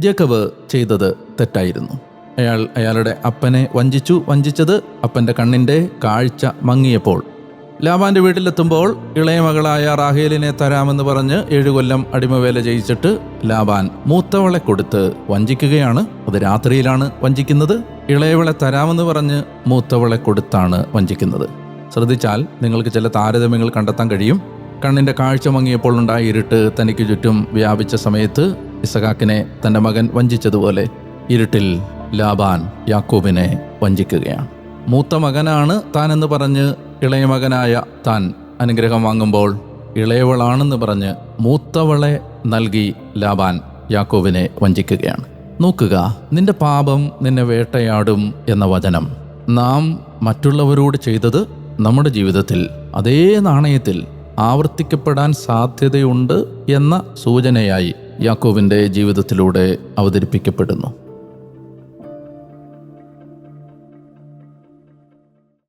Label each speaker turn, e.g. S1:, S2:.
S1: Jacob ചെയ്തത് തെറ്റായിരുന്നു. അയാൾ അയാളുടെ അപ്പനെ വഞ്ചിച്ചു വഞ്ചിച്ചത് അപ്പന്റെ കണ്ണിന്റെ കാഴ്ച മങ്ങിയപ്പോൾ. ലാബാന്റെ വീട്ടിലെത്തുമ്പോൾ ഇളയ മകളായ റാഹേലിനെ തരാമെന്ന് പറഞ്ഞ് ഏഴു കൊല്ലം അടിമവേല ചെയ്യിച്ചിട്ട് ലാബാൻ മൂത്തവളെ കൊടുത്ത് വഞ്ചിക്കുകയാണ്. അത് രാത്രിയിലാണ് വഞ്ചിക്കുന്നത്. ഇളയവളെ തരാമെന്ന് പറഞ്ഞ് മൂത്തവളെ കൊടുത്താണ് വഞ്ചിക്കുന്നത്. ശ്രദ്ധിച്ചാൽ നിങ്ങൾക്ക് ചില താരതമ്യങ്ങൾ കണ്ടെത്താൻ കഴിയും. കണ്ണിന്റെ കാഴ്ച മങ്ങിയപ്പോൾ ഉണ്ടായ ഇരുട്ട് തനിക്ക് ചുറ്റും വ്യാപിച്ച സമയത്ത് ഇസഹാക്കിനെ തന്റെ മകൻ വഞ്ചിച്ചതുപോലെ ഇരുട്ടിൽ ലാബാൻ യാക്കോബിനെ വഞ്ചിക്കുകയാണ്. മൂത്ത മകനാണ് എന്ന് പറഞ്ഞ് ഇളയ മകനായ താൻ അനുഗ്രഹം വാങ്ങുമ്പോൾ ഇളയവളാണെന്ന് പറഞ്ഞ് മൂത്തവളെ നൽകി ലാബാൻ യാക്കോബിനെ വഞ്ചിക്കുകയാണ്. നോക്കുക നിന്റെ പാപം നിന്നെ വേട്ടയാടും എന്ന വചനം. നാം മറ്റുള്ളവരോട് ചെയ്തത് നമ്മുടെ ജീവിതത്തിൽ അതേ നാണയത്തിൽ ആവർത്തിക്കപ്പെടാൻ സാധ്യതയുണ്ട് എന്ന സൂചനയായി യാക്കോവിന്റെ ജീവിതത്തിലൂടെ അവതരിപ്പിക്കപ്പെടുന്നു.